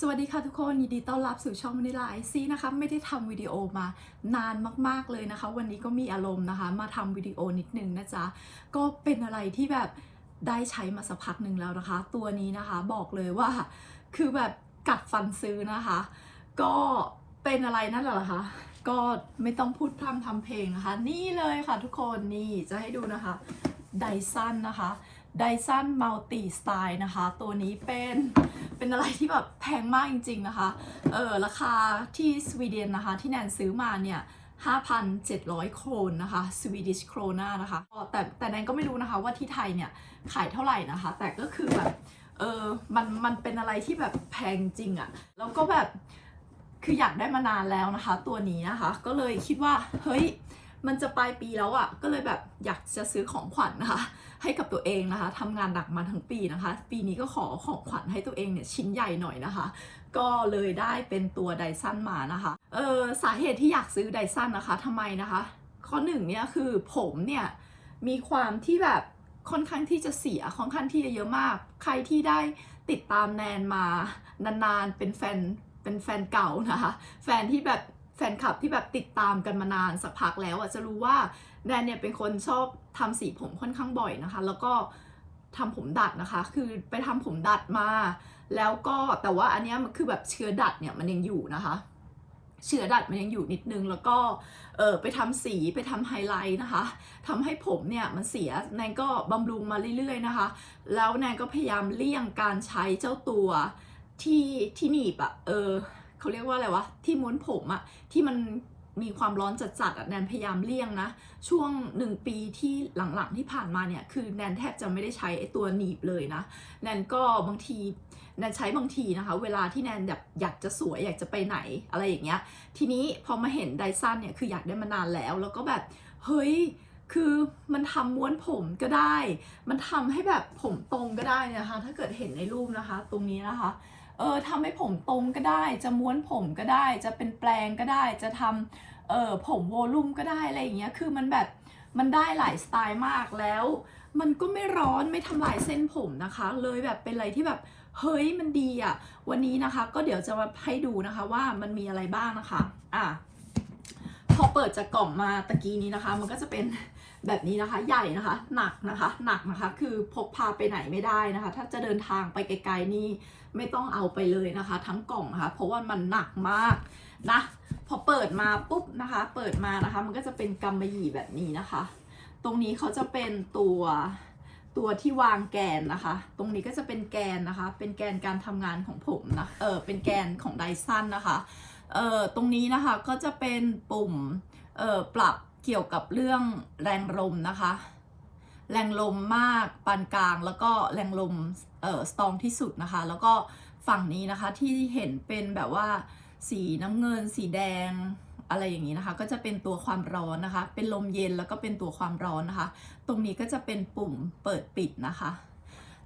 สวัสดีค่ะทุกคนยินดีต้อนรับสู่ช่องวานิไอซี่นะคะไม่ได้ทำวิดีโอมานานมาก ๆเลยนะคะ วันนี้ก็มีอารมณ์นะคะ มาทำวิดีโอนิดนึงนะจ๊ะก็เป็นอะไรที่แบบได้ใช้มาสักพักหนึ่งแล้วนะคะ ตัวนี้นะคะบอกเลยว่า คือแบบกัดฟันซื้อนะคะ ก็เป็นอะไรนั่นแหละคะก็ไม่ต้องพูดพร่ำทำเพลงนะคะ นี่เลยค่ะทุกคนนี่จะให้ดูนะคะไดซันนะคะ ไดซันมัลติสไตล์นะคะ ตัวนี้เป็นเป็นอะไรที่แบบแพงมากจริงๆนะคะ เออราคาที่สวีเดนนะคะ ที่แนนซื้อมาเนี่ย5,700 โครนนะคะสวีดิชโครนานะคะแต่แต่แนนก็ไม่รู้นะคะว่าที่ไทยเนี่ยขายเท่าไหร่นะคะ แต่ก็คือแบบเออมันมันเป็นอะไรที่แบบแพงจริงอะแล้วก็แบบคืออยากได้มานานแล้วนะคะ ตัวนี้นะคะ ก็เลยคิดว่าเฮ้ย มันจะปลายปีแล้วอะ่ะก็เลยแบบอยากจะซื้อของขวัญนะคะ ให้กับตัวเองนะคะทำงานหนักมาทั้งปีนะคะ ปีนี้ก็ขอของขวัญให้ตัวเองเนี่ยชิ้นใหญ่หน่อยนะคะ ก็เลยได้เป็นตัวไดซันมานะคะเออสาเหตุที่อยากซื้อไดซันนะคะทำไมนะคะ ข้อหนึ่งเนี่ยคือผมเนี่ยมีความที่แบบค่อนข้างที่จะเสียค่อนข้างที่จะเยอะมาก ใครที่ได้ติดตามแนนมานานๆเป็นแฟนเป็นแฟนเก่านะคะ แฟนที่แบบ แฟนคลับที่แบบติดตามกันมานานสักพักแล้วอะจะรู้ว่าแนนเนี่ยเป็นคนชอบทำสีผมค่อนข้างบ่อยนะคะ แล้วก็ทำผมดัดนะคะ คือไปทำผมดัดมา แล้วก็แต่ว่าอันเนี้ยมันคือแบบเชื้อดัดเนี่ยมันยังอยู่นะคะ เชื้อดัดมันยังอยู่นิดนึงแล้วก็เออไปทำสีไปทำไฮไลท์นะคะทำให้ผมเนี่ยมันเสียแนนก็บำรุงมาเรื่อยๆนะคะ แล้วแนนก็พยายามเลี่ยงการใช้เจ้าตัวที่ที่หนีบอะเออ เขาเรียกว่าอะไรวะที่ม้วนผมอะที่มันมีความร้อนจัดๆอะแนนพยายามเลี่ยงนะ ช่วงหนึ่งปีที่หลังๆที่ผ่านมาเนี่ย คือแนนแทบจะไม่ได้ใช้ไอตัวหนีบเลยนะ แนนก็บางทีแนนใช้บางทีนะคะ เวลาที่แนนแบบอยากจะสวยอยากจะไปไหนอะไรอย่างเงี้ย ทีนี้พอมาเห็นไดซันเนี่ยคืออยากได้มานานแล้ว แล้วก็แบบเฮ้ยคือมันทำม้วนผมก็ได้ มันทำให้แบบผมตรงก็ได้นะคะ ถ้าเกิดเห็นในรูปนะคะ ตรงนี้นะคะ เออทำให้ผมตรงก็ได้ จะม้วนผมก็ได้ จะเป็นแปลงก็ได้ จะทำเออผมโวลุ่มก็ได้อะไรอย่างเงี้ย คือมันแบบมันได้หลายสไตล์มากแล้ว มันก็ไม่ร้อนไม่ทำลายเส้นผมนะคะ เลยแบบเป็นอะไรที่แบบเฮ้ยมันดีอะ่ะ วันนี้นะคะก็เดี๋ยวจะมาให้ดูนะคะว่ามันมีอะไรบ้างนะคะอะพอเปิดจากกล่องมาตะกี้นี้นะคะ มันก็จะเป็นแบบนี้นะคะ ใหญ่นะคะ หนักนะคะ หนักนะคะ คือพกพาไปไหนไม่ได้นะคะ ถ้าจะเดินทางไปไกลๆนี่ ไม่ต้องเอาไปเลยนะคะ ทั้งกล่องนะคะเพราะว่ามันหนักมากนะพอเปิดมาปุ๊บนะคะ เปิดมานะคะมันก็จะเป็นกำมะหยี่แบบนี้นะคะ ตรงนี้เขาจะเป็นตัวตัวที่วางแกนนะคะ ตรงนี้ก็จะเป็นแกนนะคะ เป็นแกนการทำงานของผมนะเออเป็นแกนของไดซันนะคะเออตรงนี้นะคะก็จะเป็นปุ่มเออปรับเกี่ยวกับเรื่องแรงลมนะคะ แรงลมมากปานกลางแล้วก็แรงลม ออสตรองที่สุดนะคะ แล้วก็ฝั่งนี้นะคะที่เห็นเป็นแบบว่าสีน้ำเงิน สีแดงอะไรอย่างนี้นะคะ ก็จะเป็นตัวความร้อนนะคะ เป็นลมเย็นแล้วก็เป็นตัวความร้อนนะคะ ตรงนี้ก็จะเป็นปุ่มเปิดปิดนะคะ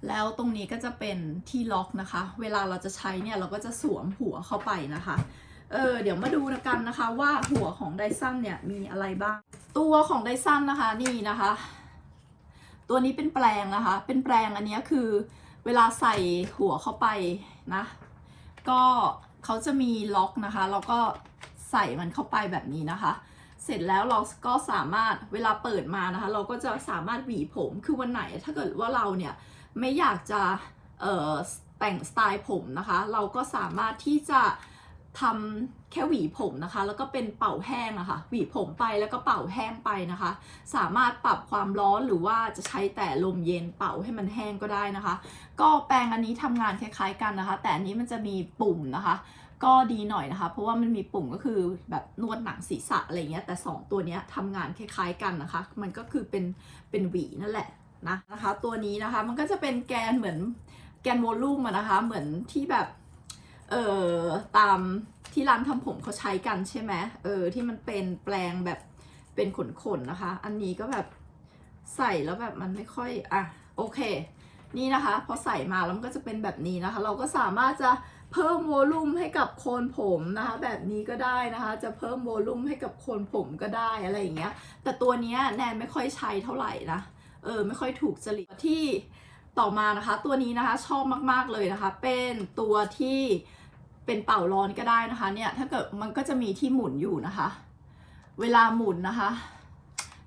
แล้วตรงนี้ก็จะเป็นที่ล็อกนะคะ เวลาเราจะใช้เนี่ยเราก็จะสวมหัวเข้าไปนะคะเออเดี๋ยวมาดูกันนะคะว่าหัวของไดซันเนี่ยมีอะไรบ้าง ตัวของไดซันนะคะนี่นะคะ ตัวนี้เป็นแปลงนะคะ เป็นแปลงอันนี้คือ เวลาใส่หัวเข้าไปนะ ก็เขาจะมีล็อกนะคะแล้วก็ใส่มันเข้าไปแบบนี้นะคะ เสร็จแล้วเราก็สามารถเวลาเปิดมานะคะ เราก็จะสามารถหวีผมคือวันไหน ถ้าเกิดว่าเราเนี่ยไม่อยากจะแต่งสไตล์ผมนะคะ เราก็สามารถที่จะ ทำแค่หวีผมนะคะ แล้วก็เป็นเป่าแห้งอะคะ่ะหวีผมไปแล้วก็เป่าแห้งไปนะคะ สามารถปรับความร้อนหรือว่าจะใช้แต่ลมเย็นเป่าให้มันแห้งก็ได้นะคะ ก็แปรงอันนี้ทำงานคล้ายๆกันนะคะ แต่อันนี้มันจะมีปุ่มนะคะ ก็ดีหน่อยนะคะ เพราะว่ามันมีปุ่มก็คือแบบนวดหนังศีรษะอะไรเงี้ยแต่ 2 ตัวเนี้ยทำงานคล้ายๆกันนะคะ มันก็คือเป็นเป็นหวีนั่นแหละนะนะคะ ตัวนี้นะคะมันก็จะเป็นแกนเหมือนแกนโวลูมนะคะ เหมือนที่แบบ เอ่อตามที่ร้านทำผมเขาใช้กันใช่ไหมเออที่มันเป็นแปลงแบบเป็นขนๆนะคะ อันนี้ก็แบบใส่แล้วแบบมันไม่ค่อยอะโอเค นี่นะคะพอใส่มาแล้วมันก็จะเป็นแบบนี้นะคะ เราก็สามารถจะเพิ่มโวลูมให้กับโคนผมนะคะ แบบนี้ก็ได้นะคะ จะเพิ่มโวลูมให้กับโคนผมก็ได้อะไรอย่างเงี้ย แต่ตัวเนี้ยแนนไม่ค่อยใช้เท่าไหร่นะเออไม่ค่อยถูกจริตที่ต่อมานะคะ ตัวนี้นะคะชอบมากๆเลยนะคะ เป็นตัวที่ เป็นเป่าร้อนก็ได้นะคะเนี่ยถ้าเกิดมันก็จะมีที่หมุนอยู่นะคะ เวลาหมุนนะคะ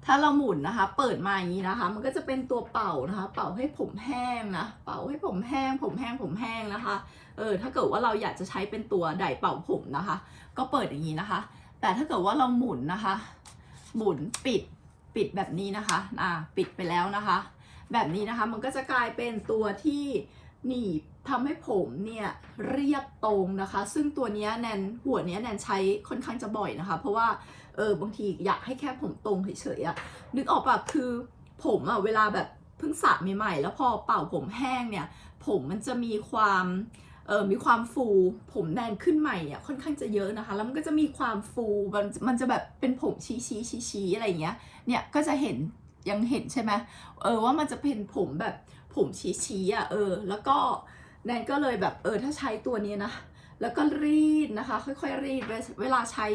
ถ้าเราหมุนนะคะ เปิดมาอย่างนี้นะคะ มันก็จะเป็นตัวเป่านะคะ เป่าให้ผมแห้งนะเป่าให้ผมแห้ง ผมแห้งผมแห้งนะคะเออถ้าเกิดว่าเราอยากจะใช้เป็นตัวไดเป่าผมนะคะ ก็เปิดอย่างนี้นะคะ แต่ถ้าเกิดว่าเราหมุนนะคะ หมุนปิดปิดแบบนี้นะคะอ่าปิดไปแล้วนะคะ แบบนี้นะคะมันก็จะกลายเป็นตัวที่หนีบ ทำให้ผมเนี่ยเรียบตรงนะคะ ซึ่งตัวนี้แนนหัวเนี้ยแนนใช้ค่อนข้างจะบ่อยนะคะ เพราะว่าเออบางทีอยากให้แค่ผมตรงเฉยๆอะนึกออกแบบคือผมอะเวลาแบบเพิ่งสระใหม่ๆแล้วพอเป่าผมแห้งเนี่ย ผมมันจะมีความเออมีความฟูผมแนนขึ้นใหม่เนี่ยค่อนข้างจะเยอะนะคะ แล้วมันก็จะมีความฟูมันมันจะแบบเป็นผมชี้ชี้ชี้ชี้อะไรอย่างเงี้ยเนี่ยก็จะเห็นยังเห็นใช่ไหมเออว่ามันจะเป็นผมแบบผมชี้ชี้อะเออ แล้วก็ แนนก็เลยแบบเออถ้าใช้ตัวนี้นะ แล้วก็รีดนะคะ ค่อยๆรีดเวลาใช้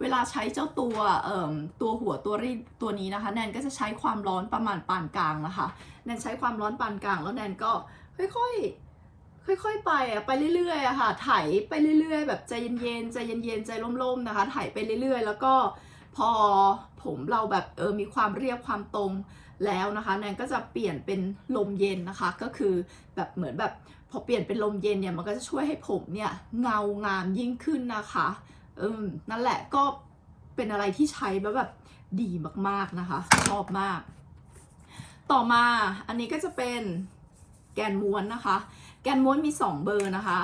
เวลาใช้เจ้าตัวเอ่อตัวหัวตัวรีดตัวนี้นะคะ แนนก็จะใช้ความร้อนประมาณปานกลางนะคะแนนใช้ความร้อนปานกลางแล้วแนนก็ค่อยๆค่อยๆ ไปอะไปเรื่อยๆอะค่ะ ไถไปเรื่อยๆ แบบใจเย็นๆ ใจเย็นๆ ใจร่มๆ นะคะ ไถไปเรื่อยๆ แล้วก็พอผมเราแบบเออมีความเรียบความตรง แล้วนะคะแนนก็จะเปลี่ยนเป็นลมเย็นนะคะ ก็คือแบบเหมือนแบบพอเปลี่ยนเป็นลมเย็นเนี่ยมันก็จะช่วยให้ผมเนี่ยเงางามยิ่งขึ้นนะคะเออนั่นแหละก็เป็นอะไรที่ใช้แล้วแบบดีมากๆนะคะชอบมาก ต่อมาอันนี้ก็จะเป็นแกนม้วนนะคะ แกนม้วนมี 2 เบอร์นะคะ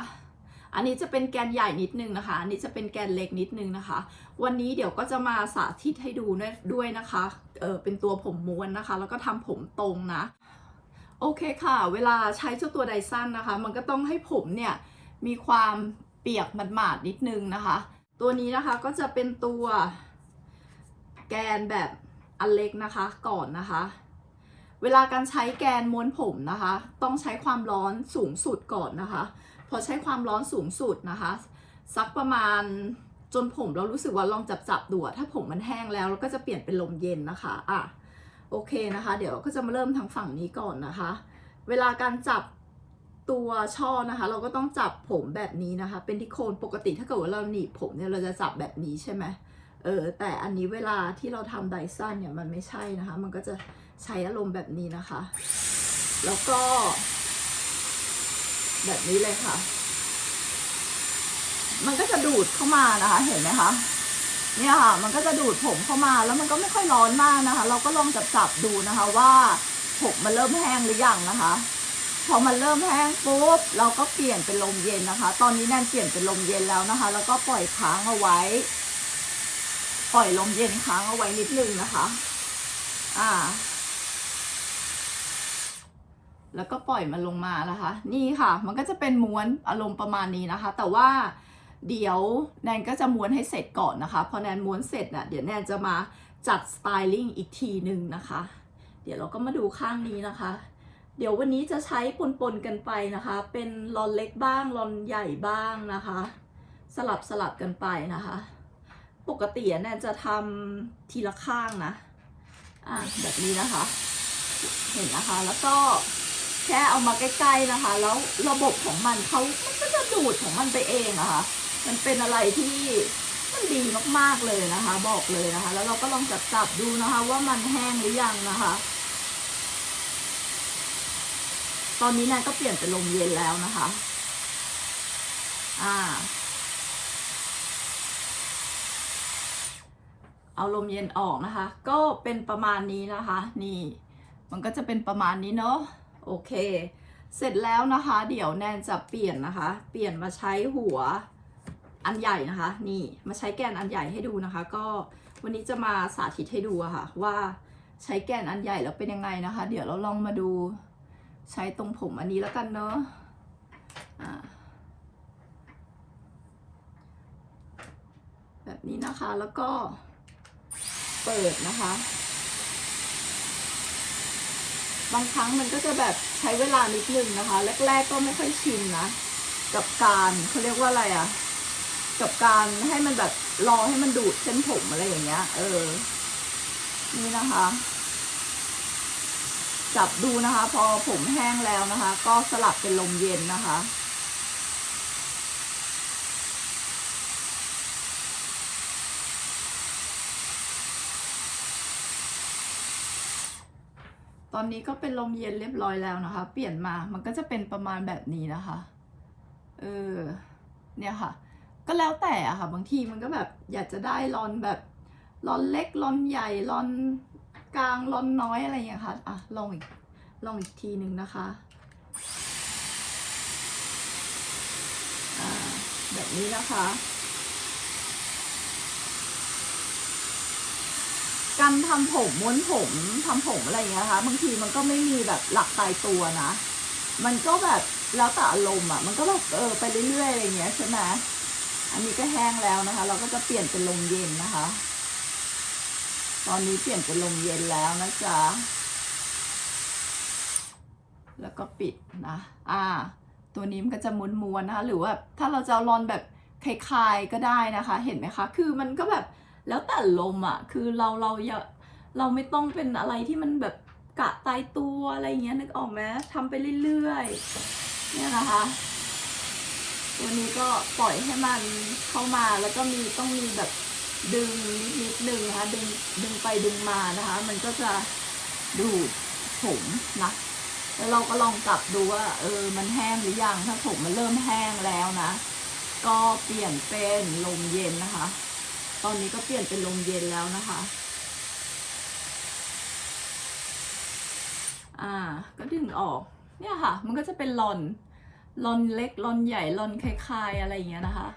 อันนี้จะเป็นแกนใหญ่นิดนึงนะคะ อันนี้จะเป็นแกนเล็กนิดนึงนะคะ วันนี้เดี๋ยวก็จะมาสาธิตให้ดูด้วยนะคะ เออเป็นตัวผมม้วนนะคะ แล้วก็ทำผมตรงนะ โอเคค่ะ เวลาใช้เจ้าตัวไดสั้นนะคะ มันก็ต้องให้ผมเนี่ยมีความเปียกหมาดๆนิดนึงนะคะ ตัวนี้นะคะก็จะเป็นตัวแกนแบบอันเล็กนะคะก่อนนะคะ เวลาการใช้แกนม้วนผมนะคะ ต้องใช้ความร้อนสูงสุดก่อนนะคะ พอใช้ความร้อนสูงสุดนะคะสักประมาณจนผมเรารู้สึกว่าลองจับจับดูถ้าผมมันแห้งแล้วเราก็จะเปลี่ยนเป็นลมเย็นนะคะอะโอเคนะคะ เดี๋ยวก็จะมาเริ่มทางฝั่งนี้ก่อนนะคะ เวลาการจับตัวช่อนะคะ เราก็ต้องจับผมแบบนี้นะคะ เป็นที่โคนปกติถ้าเกิดว่าเราหนีบผมเนี่ยเราจะจับแบบนี้ใช่ไหมเออแต่อันนี้เวลาที่เราทำไดสั้นเนี่ยมันไม่ใช่นะคะ มันก็จะใช้อารมณ์แบบนี้นะคะ แล้วก็ แบบนี้เลยค่ะ มันก็จะดูดเข้ามานะคะ เห็นไหมคะ เนี่ยค่ะ มันก็จะดูดผมเข้ามาแล้วมันก็ไม่ค่อยร้อนมากนะคะ เราก็ลองจับจับดูนะคะ ว่าผมมันเริ่มแห้งหรือยังนะคะ พอมันเริ่มแห้งปุ๊บเราก็เปลี่ยนเป็นลมเย็นนะคะ ตอนนี้แนนเปลี่ยนเป็นลมเย็นแล้วนะคะ แล้วก็ปล่อยค้างเอาไว้ ปล่อยลมเย็นค้างเอาไว้นิดนึงนะคะ อ่า แล้วก็ปล่อยมันลงมานะคะ นี่ค่ะ มันก็จะเป็นม้วนอารมณ์ประมาณนี้นะคะ แต่ว่าเดี๋ยวแนนก็จะม้วนให้เสร็จก่อนนะคะ พอแนนม้วนเสร็จน่ะเดี๋ยวแนนจะมาจัดสไตลิ่งอีกทีหนึ่งนะคะ เดี๋ยวเราก็มาดูข้างนี้นะคะ เดี๋ยววันนี้จะใช้ปนๆกันไปนะคะ เป็นลอนเล็กบ้างลอนใหญ่บ้างนะคะ สลับสลับกันไปนะคะ ปกติแนนจะทำทีละข้างนะอะแบบนี้นะคะ เห็นนะคะแล้วก็ แค่เอามาใกล้ๆนะคะ แล้วระบบของมันเขามันก็จะดูดของมันไปเองอะคะ่ะ มันเป็นอะไรที่มันดีมากๆเลยนะคะ บอกเลยนะคะ แล้วเราก็ลองจับจับดูนะคะ ว่ามันแห้งหรือยังนะคะ ตอนนี้นายก็เปลี่ยนเป็นลมเย็นแล้วนะคะ อ่า เอาลมเย็นออกนะคะ ก็เป็นประมาณนี้นะคะ นี่ มันก็จะเป็นประมาณนี้เนาะ โอเค เสร็จแล้วนะคะ เดี๋ยวแนนจะเปลี่ยนนะคะ เปลี่ยนมาใช้หัวอันใหญ่นะคะ นี่มาใช้แกนอันใหญ่ให้ดูนะคะ ก็วันนี้จะมาสาธิตให้ดูอะค่ะ ว่าใช้แกนอันใหญ่แล้วเป็นยังไงนะคะ เดี๋ยวเราลองมาดูใช้ตรงผมอันนี้แล้วกันเนาะแบบนี้นะคะแล้วก็เปิดนะคะ บางครั้งมันก็จะแบบใช้เวลานิดนึงนะคะ แรก ๆ ก็ไม่ค่อยชินนะกับการเขาเรียกว่าอะไรอะกับการให้มันแบบรอให้มันดูดเส้นผมอะไรอย่างเงี้ย เออ นี่นะคะ จับดูนะคะ พอผมแห้งแล้วนะคะ ก็สลับเป็นลมเย็นนะคะ ตอนนี้ก็เป็นลมเย็นเรียบร้อยแล้วนะคะ เปลี่ยนมามันก็จะเป็นประมาณแบบนี้นะคะ เออ เนี่ยค่ะ ก็แล้วแต่อะค่ะ บางทีมันก็แบบอยากจะได้รอนแบบรอนเล็กรอนใหญ่รอนกลางรอนน้อยอะไรอย่างเงี้ยค่ะ อะ ลองอีก ลองอีกทีหนึ่งนะคะ แบบนี้นะคะ การทำผมม้วนผมทำผมอะไรอย่างเงี้ยนะคะบางทีมันก็ไม่มีแบบหลักตายตัวนะ มันก็แบบแล้วแต่อารมณ์อะ มันก็แบบเออไปเรื่อยๆอะไรอย่างเงี้ยใช่ไหมอันนี้ก็แห้งแล้วนะคะ เราก็จะเปลี่ยนเป็นลมเย็นนะคะ ตอนนี้เปลี่ยนเป็นลมเย็นแล้วนะจ๊ะแล้วก็ปิดนะ อ่า ตัวนี้มันก็จะม้วนๆนะคะ หรือว่าถ้าเราจะรอนแบบคลายๆก็ได้นะคะ เห็นไหมคะ คือมันก็แบบ แล้วแต่ลมอะ คือเราเราอย่าเราไม่ต้องเป็นอะไรที่มันแบบกะตายตัวอะไรเงี้ยนึกออกไหมทำไปเรื่อยๆเนี่ยนะคะตัวนี้ก็ปล่อยให้มันเข้ามาแล้วก็มีต้องมีแบบดึงนิดๆนึงนะคะดึงดึงไปดึงมานะคะ มันก็จะดูดผมนะแล้วเราก็ลองจับดูว่า เออมันแห้งหรือยังถ้าผมมันเริ่มแห้งแล้วนะ ก็เปลี่ยนเป็นลมเย็นนะคะ ตอนนี้ก็เปลี่ยนเป็นลมเย็นแล้วนะคะ อ่า ก็ดึงออก เนี่ยค่ะ มันก็จะเป็นลอนลอนเล็กลอนใหญ่ลอนคล้ายๆอะไรอย่างเงี้ยนะคะ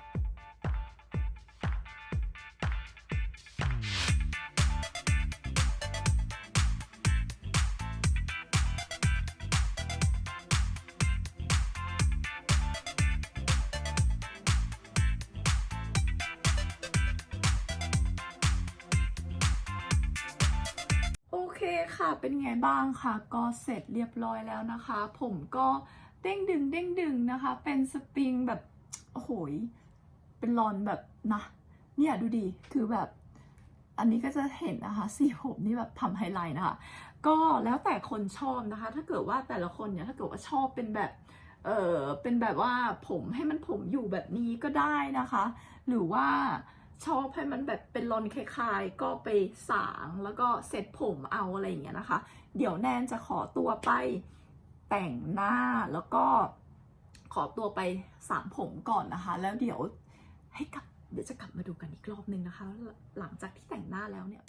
คค่ะ เป็นไงบ้างค่ะ ก็เสร็จเรียบร้อยแล้วนะคะ ผมก็เด้งดึงเด้งดึงนะคะ เป็นสปริงแบบ โอ้โหเป็นรอนแบบนะ เนี่ยดูดิคือแบบ อันนี้ก็จะเห็นนะคะสีผมนี่แบบทำไฮไลท์นะคะ ก็แล้วแต่คนชอบนะคะ ถ้าเกิดว่าแต่ละคนเนี่ยถ้าเกิดว่าชอบเป็นแบบเออเป็นแบบว่าผมให้มันผมอยู่แบบนี้ก็ได้นะคะ หรือว่า ชอบให้มันแบบเป็นรอนคล้ายๆ ก็ไปสางแล้วก็เซ็ตผมเอาอะไรอย่างเงี้ยนะคะ เดี๋ยวแนนจะขอตัวไปแต่งหน้าแล้วก็ขอตัวไปสางผมก่อนนะคะ แล้วเดี๋ยวให้กลับเดี๋ยวจะกลับมาดูกันอีกรอบนึงนะคะ หลังจากที่แต่งหน้าแล้วเนี่ย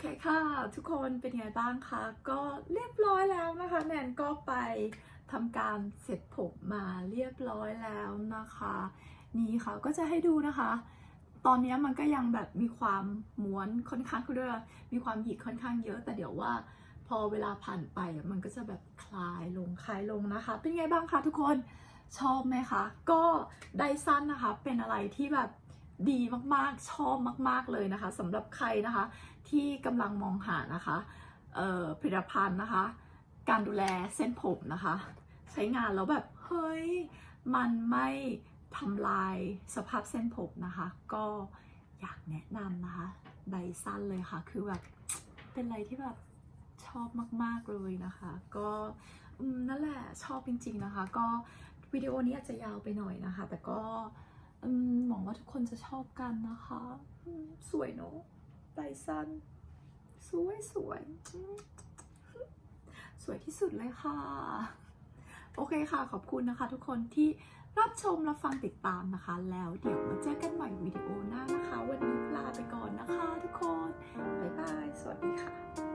เคค่ะทุกคนเป็นไงบ้างคะก็เรียบร้อยแล้วนะคะแนนก็ไปทำการเสร็จผมมาเรียบร้อยแล้วนะคะ นี่ค่ะก็จะให้ดูนะคะ ตอนนี้มันก็ยังแบบมีความม้วนค่อนข้างเรียกว่ามีความหยิกค่อนข้างเยอะ แต่เดี๋ยวว่าพอเวลาผ่านไปมันก็จะแบบคลายลงคลายลงนะคะ เป็นไงบ้างคะทุกคนชอบไหมคะ ก็ไดสั้นนะคะเป็นอะไรที่แบบ ดีมากๆ ชอบมาก ๆ เลยนะคะสำหรับใครนะคะ ที่กำลังมองหานะคะผลิตภัณฑ์นะคะ การดูแลเส้นผมนะคะ ใช้งานแล้วแบบเฮ้ย มันไม่ทำลายสภาพเส้นผมนะคะ ก็อยากแนะนำนะคะไดสั้นเลยค่ะ คือแบบเป็นอะไรที่แบบชอบมาก ๆ เลยนะคะ ก็นั่นแหละชอบจริง ๆ นะคะ ก็วิดีโอนี้อาจจะยาวไปหน่อยนะคะ แต่ก็ หวังว่าทุกคนจะชอบกันนะคะ สวยเนาะไลซันสวยสวย สวยที่สุดเลยค่ะ โอเคค่ะ ขอบคุณนะคะ ทุกคนที่รับชมและฟังติดตามนะคะ แล้วเดี๋ยวมาเจอกันใหม่วิดีโอหน้านะคะ วันนี้ลาไปก่อนนะคะ ทุกคน บ๊ายบาย สวัสดีค่ะ